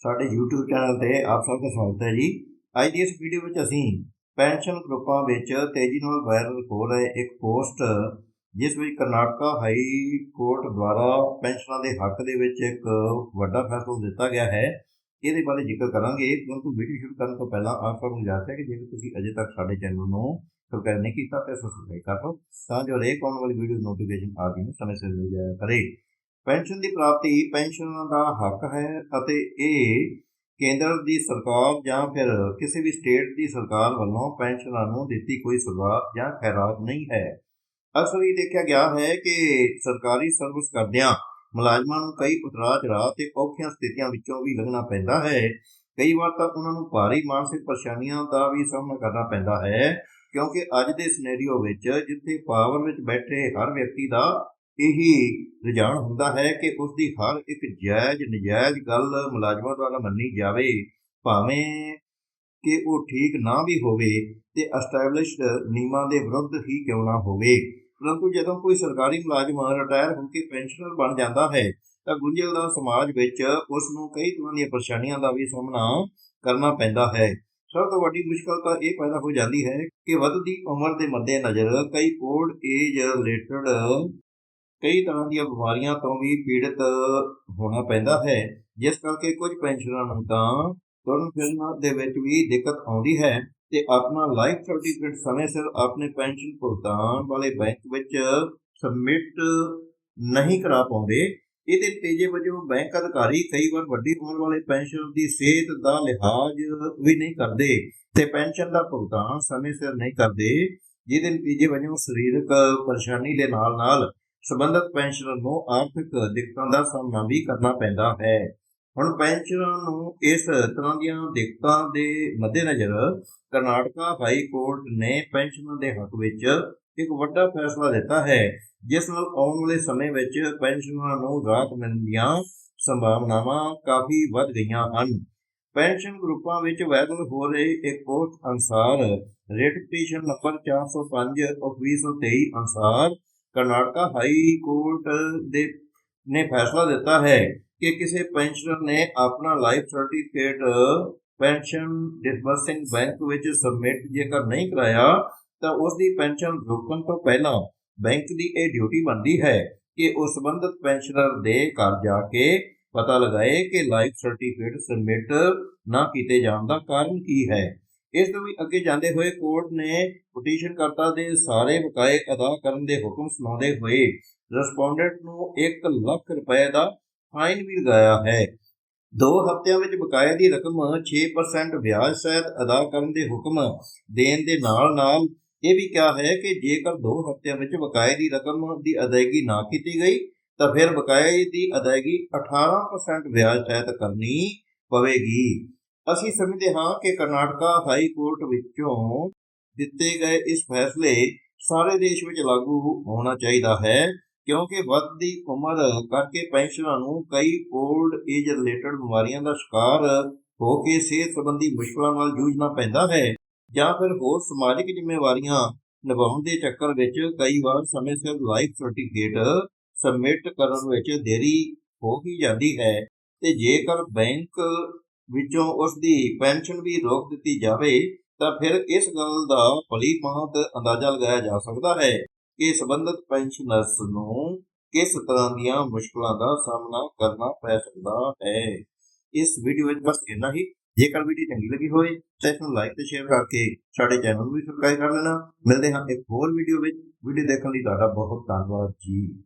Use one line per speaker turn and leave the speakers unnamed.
ਸਾਡੇ YouTube channel ਤੇ ਆਪ ਸਭ ਦਾ ਸਵਾਗਤ ਹੈ ਜੀ। ਅੱਜ ਦੀ ਇਸ ਵੀਡੀਓ ਵਿੱਚ ਅਸੀਂ ਪੈਨਸ਼ਨ ਗਰੁੱਪਾਂ ਵਿੱਚ ਤੇਜ਼ੀ ਨਾਲ ਵਾਇਰਲ ਹੋ ਰਹੇ ਇੱਕ ਪੋਸਟ ਜਿਸ ਵਿੱਚ ਕਰਨਾਟਕਾ ਹਾਈ ਕੋਰਟ ਦੁਆਰਾ ਪੈਨਸ਼ਨਾਂ ਦੇ ਹੱਕ ਦੇ ਵਿੱਚ ਇੱਕ ਵੱਡਾ ਫੈਸਲਾ ਦਿੱਤਾ ਗਿਆ ਹੈ। ਇਹਦੇ ਬਾਰੇ ਜ਼ਿਕਰ ਕਰਾਂਗੇ। ਪਰੰਤੂ ਵੀਡੀਓ ਸ਼ੁਰੂ ਕਰਨ ਤੋਂ ਪਹਿਲਾਂ ਆਪ ਸਭ ਨੂੰ ਗੁਜ਼ਾਰਿਸ਼ ਹੈ ਕਿ ਜੇਕਰ ਤੁਸੀਂ ਅਜੇ ਤੱਕ ਸਾਡੇ ਚੈਨਲ ਨੂੰ ਸਬਸਕ੍ਰਾਈਬ ਨਹੀਂ ਕੀਤਾ ਤਾਂ ਸਬਸਕ੍ਰਾਈਬ ਕਰ ਲਓ। ਤਾਂ ਜੋ ਰੇਕ ਆਉਣ ਵਾਲੀ ਵੀਡੀਓ ਨੋਟੀਫਿਕੇਸ਼ਨ ਆਪ ਜੀ ਨੂੰ ਸਮੇਂ ਸਿਰ ਮਿਲ ਜਾਇਆ ਕਰੇ। ਪੈਨਸ਼ਨ ਦੀ ਪ੍ਰਾਪਤੀ ਪੈਨਸ਼ਨ ਦਾ ਹੱਕ ਹੈ ਅਤੇ ਇਹ ਕੇਂਦਰ ਦੀ ਸਰਕਾਰ ਜਾਂ ਫਿਰ ਕਿਸੇ ਵੀ ਸਟੇਟ ਦੀ ਸਰਕਾਰ ਵੱਲੋਂ ਪੈਨਸ਼ਨਰਾਂ ਨੂੰ ਦਿੱਤੀ ਕੋਈ ਸੌਗਾਤ ਜਾਂ ਖੈਰਾਤ ਨਹੀਂ ਹੈ। ਅਕਸਰ ਇਹ ਦੇਖਿਆ ਗਿਆ ਹੈ ਕਿ ਸਰਕਾਰੀ ਸਰਵਿਸ ਕਰਦਿਆਂ ਮੁਲਾਜ਼ਮਾਂ ਨੂੰ ਕਈ ਉਤਰਾਅ ਚੜਾਅ ਤੇ ਔਖੀਆਂ ਸਥਿਤੀਆਂ ਵਿੱਚੋਂ ਵੀ ਲੰਘਣਾ ਪੈਂਦਾ ਹੈ। ਕਈ ਵਾਰ ਤਾਂ ਉਹਨਾਂ ਨੂੰ ਭਾਰੀ ਮਾਨਸਿਕ ਪਰੇਸ਼ਾਨੀਆਂ ਦਾ ਵੀ ਸਾਹਮਣਾ ਕਰਨਾ ਪੈਂਦਾ ਹੈ ਕਿਉਂਕਿ ਅੱਜ ਦੇ ਸਿਨੈਰੀਓ ਵਿੱਚ ਜਿੱਥੇ ਪਾਵਰ ਵਿੱਚ ਬੈਠੇ ਹਰ ਵਿਅਕਤੀ ਦਾ ਇਹੀ ਰੁਝਾਨ ਹੁੰਦਾ ਹੈ ਕਿ ਉਸ ਦੀ ਹਰ ਇੱਕ ਜਾਇਜ਼, ਨਜਾਇਜ਼ ਗੱਲ ਮੁਲਾਜ਼ਮਾਂ ਦੁਆਰਾ ਮੰਨੀ ਜਾਵੇ, ਭਾਵੇਂ ਕਿ ਉਹ ਠੀਕ ਨਾ ਵੀ ਹੋਵੇ ਤੇ ਐਸਟੈਬਲਿਸ਼ਡ ਨਿਯਮਾਂ ਦੇ ਵਿਰੁੱਧ ਹੀ ਕਿਉਂ ਨਾ ਹੋਵੇ। ਪਰੰਤੂ ਜਦੋਂ ਕੋਈ ਸਰਕਾਰੀ ਮੁਲਾਜ਼ਮ ਰਿਟਾਇਰ ਹੋ ਕੇ ਪੈਨਸ਼ਨਰ ਬਣ ਜਾਂਦਾ ਹੈ, ਤਾਂ ਗੁੰਝਲਦਾਰ ਸਮਾਜ ਵਿੱਚ ਉਸ ਨੂੰ ਕਈ ਤਰ੍ਹਾਂ ਦੀਆਂ ਪਰੇਸ਼ਾਨੀਆਂ ਦਾ ਵੀ ਸਾਹਮਣਾ ਕਰਨਾ ਪੈਂਦਾ ਹੈ। ਸਭ ਤੋਂ ਵੱਡੀ ਮੁਸ਼ਕਲ ਤਾਂ ਇਹ ਪੈਦਾ ਹੋ ਜਾਂਦੀ ਹੈ ਕਿ ਵੱਧਦੀ ਉਮਰ ਦੇ ਮੱਦੇਨਜ਼ਰ ਕਈ ਓਲਡ ਏਜ ਰਿਲੇਟਡ ਕਈ ਤਰ੍ਹਾਂ ਦੀਆਂ ਬਿਮਾਰੀਆਂ ਤੋਂ ਵੀ ਪੀੜਤ ਹੋਣਾ ਪੈਂਦਾ ਹੈ। ਜਿਸ ਕਰਕੇ ਕੁਝ ਪੈਨਸ਼ਨਰਾਂ ਨੂੰ ਤਾਂ ਤੁਰਨ ਫਿਰਨ ਦੇ ਵਿੱਚ ਵੀ ਦਿੱਕਤ ਆਉਂਦੀ ਹੈ ਤੇ ਆਪਣਾ ਲਾਈਫ ਸਰਟੀਫਿਕੇਟ ਸਮੇਂ ਸਿਰ ਆਪਣੇ ਪੈਨਸ਼ਨ ਭੁਗਤਾਨ ਵਾਲੇ ਬੈਂਕ ਵਿੱਚ ਸਬਮਿਟ ਨਹੀਂ ਕਰਾ ਪਾਉਂਦੇ। ਇਹਦੇ ਨਤੀਜੇ ਵਜੋਂ ਬੈਂਕ ਅਧਿਕਾਰੀ ਕਈ ਵਾਰ ਵੱਡੀ ਉਮਰ ਵਾਲੇ ਪੈਨਸ਼ਨਰ ਦੀ ਸਿਹਤ ਦਾ ਲਿਹਾਜ਼ ਵੀ ਨਹੀਂ ਕਰਦੇ ਤੇ ਪੈਨਸ਼ਨ ਦਾ ਭੁਗਤਾਨ ਸਮੇਂ ਸਿਰ ਨਹੀਂ ਕਰਦੇ, ਜਿਹਦੇ ਨਤੀਜੇ ਵਜੋਂ ਸਰੀਰਕ ਪਰੇਸ਼ਾਨੀ ਦੇ ਨਾਲ ਨਾਲ ਸਬੰਧਤ ਪੈਨਸ਼ਨਰ ਨੂੰ ਆਰਥਿਕ ਦਿੱਕਤਾਂ ਦਾ ਸਾਹਮਣਾ ਵੀ ਕਰਨਾ ਪੈਂਦਾ ਹੈ। ਹੁਣ ਪੈਨਸ਼ਨਰਾਂ ਨੂੰ ਇਸ ਤਰ੍ਹਾਂ ਦੀਆਂ ਦਿੱਕਤਾਂ ਦੇ ਮੱਦੇਨਜ਼ਰ ਕਰਨਾਟਕਾ ਹਾਈ ਕੋਰਟ ਨੇ ਪੈਨਸ਼ਨਰਾਂ ਦੇ ਹੱਕ ਵਿੱਚ ਇੱਕ ਵੱਡਾ ਫੈਸਲਾ ਦਿੱਤਾ ਹੈ, ਜਿਸ ਨਾਲ ਆਉਣ ਵਾਲੇ ਸਮੇਂ ਵਿੱਚ ਪੈਨਸ਼ਨਰਾਂ ਨੂੰ ਰਾਹਤ ਮਿਲਣ ਦੀਆਂ ਸੰਭਾਵਨਾਵਾਂ ਕਾਫੀ ਵੱਧ ਗਈਆਂ ਹਨ। ਪੈਨਸ਼ਨ ਗਰੁੱਪਾਂ ਵਿੱਚ ਵਾਇਰਲ ਹੋ ਰਹੇ ਇੱਕ ਪੋਸਟ ਅਨੁਸਾਰ ਰਿਟ ਪਟੀਸ਼ਨ ਨੰਬਰ 405 of 2023 ਅਨੁਸਾਰ ਕਰਨਾਟਕਾ ਹਾਈ ਕੋਰਟ ਦੇ ਨੇ ਫੈਸਲਾ ਦਿੱਤਾ ਹੈ ਕਿ ਕਿਸੇ ਪੈਨਸ਼ਨਰ ਨੇ ਆਪਣਾ life certificate pension disbursing bank ਵਿੱਚ ਸਬਮਿਟ ਜੇਕਰ ਨਹੀਂ ਕਰਾਇਆ, ਤਾਂ ਉਸ ਦੀ ਪੈਨਸ਼ਨ ਰੁਕਣ ਤੋਂ ਪਹਿਲਾਂ ਬੈਂਕ ਦੀ ਇਹ ਡਿਊਟੀ ਬਣਦੀ ਹੈ ਕਿ ਉਹ ਸੰਬੰਧਿਤ ਪੈਨਸ਼ਨਰ ਦੇ ਘਰ ਜਾ ਕੇ ਪਤਾ ਲਗਾਏ ਕਿ ਲਾਈਫ ਸਰਟੀਫਿਕੇਟ ਸਬਮਿਟ ਨਾ ਕੀਤੇ ਜਾਣ ਦਾ ਕਾਰਨ ਕੀ ਹੈ। ਇਸ ਤੋਂ ਵੀ ਅੱਗੇ ਜਾਂਦੇ ਹੋਏ ਕੋਰਟ ਨੇ ਪਟੀਸ਼ਨਕਰਤਾ ਦੇ ਸਾਰੇ ਬਕਾਏ ਅਦਾ ਕਰਨ ਦੇ ਹੁਕਮ ਸੁਣਾਉਂਦੇ ਹੋਏ ਰਿਸਪੋਂਡੈਂਟ ਨੂੰ 1 ਲੱਖ ਰੁਪਏ ਦਾ ਫਾਈਨ ਵੀ ਲਗਾਇਆ ਹੈ। ਦੋ ਹਫ਼ਤਿਆਂ ਵਿੱਚ ਬਕਾਇਆ ਦੀ ਰਕਮ 6% ਵਿਆਜ ਸਹਿਤ ਅਦਾ ਕਰਨ ਦੇ ਹੁਕਮ ਦੇਣ ਦੇ ਨਾਲ-ਨਾਲ ਇਹ ਵੀ ਕਿਹਾ ਹੈ ਕਿ ਜੇਕਰ ਦੋ ਹਫ਼ਤਿਆਂ ਵਿੱਚ ਬਕਾਏ ਦੀ ਰਕਮ ਦੀ ਅਦਾਇਗੀ ਨਾ ਕੀਤੀ ਗਈ, ਤਾਂ ਫਿਰ ਬਕਾਏ ਦੀ ਅਦਾਇਗੀ 18% ਵਿਆਜ ਸਹਿਤ ਕਰਨੀ ਪਵੇਗੀ। ਅਸੀਂ ਸਮਝਦੇ ਹਾਂ ਕਿ ਕਰਨਾਟਕਾ ਹਾਈ ਕੋਰਟ ਵਿੱਚੋਂ ਦਿੱਤੇ ਗਏ ਇਸ ਫੈਸਲੇ ਸਾਰੇ ਦੇਸ਼ ਵਿੱਚ ਲਾਗੂ ਹੋਣਾ ਚਾਹੀਦਾ ਹੈ, ਕਿਉਂਕਿ ਵੱਧਦੀ ਉਮਰ ਕਰਕੇ ਪੈਨਸ਼ਨਰਾਂ ਨੂੰ ਕਈ 올ਡ ਏਜ ਰਿਲੇਟਡ ਬਿਮਾਰੀਆਂ ਦਾ ਸ਼ਿਕਾਰ ਹੋ ਕੇ ਸਿਹਤ ਸੰਬੰਧੀ ਮੁਸ਼ਕਲਾਂ ਨਾਲ ਜੂਝਣਾ ਪੈਂਦਾ ਹੈ ਜਾਂ ਫਿਰ ਹੋਰ ਸਮਾਜਿਕ ਜ਼ਿੰਮੇਵਾਰੀਆਂ ਨਿਭਾਉਣ ਦੇ ਚੱਕਰ ਵਿੱਚ ਕਈ ਵਾਰ ਸਮੇਂ ਸਿਰ ਲਾਈਫ ਸਰਟੀਫਿਕੇਟ ਸਬਮਿਟ ਕਰਨ ਵਿੱਚ ਦੇਰੀ ਹੋ ਹੀ ਜਾਂਦੀ ਹੈ ਤੇ ਜੇਕਰ ਬੈਂਕ ਵਿੱਚੋਂ ਉਸ ਦੀ ਪੈਨਸ਼ਨ ਵੀ ਰੋਕ ਦਿੱਤੀ ਜਾਵੇ, ਤਾਂ ਫਿਰ ਇਸ ਗੱਲ ਦਾ ਭਲੀ ਭਾਂਤ ਅੰਦਾਜ਼ਾ ਲਗਾਇਆ ਜਾ ਸਕਦਾ ਹੈ ਕਿ ਸੰਬੰਧਿਤ ਪੈਨਸ਼ਨਰਸ ਨੂੰ ਕਿਸ ਤਰ੍ਹਾਂ ਦੀਆਂ ਮੁਸ਼ਕਲਾਂ ਦਾ ਸਾਹਮਣਾ ਕਰਨਾ ਪੈ ਸਕਦਾ ਹੈ। ਇਸ ਵੀਡੀਓ ਵਿੱਚ ਬਸ ਇੰਨਾ ਹੀ। ਜੇਕਰ ਵੀਡੀਓ ਚੰਗੀ ਲੱਗੀ ਹੋਵੇ, ਤਾਂ ਇਸ ਨੂੰ ਲਾਈਕ ਤੇ ਸ਼ੇਅਰ ਕਰਕੇ ਸਾਡੇ ਚੈਨਲ ਨੂੰ ਵੀ ਸਬਸਕ੍ਰਾਈਬ ਕਰ ਲੈਣਾ। ਮਿਲਦੇ ਹਾਂ ਇੱਕ ਹੋਰ ਵੀਡੀਓ ਵਿੱਚ। ਵੀਡੀਓ ਦੇਖਣ ਲਈ ਤੁਹਾਡਾ ਬਹੁਤ ਧੰਨਵਾਦ ਜੀ।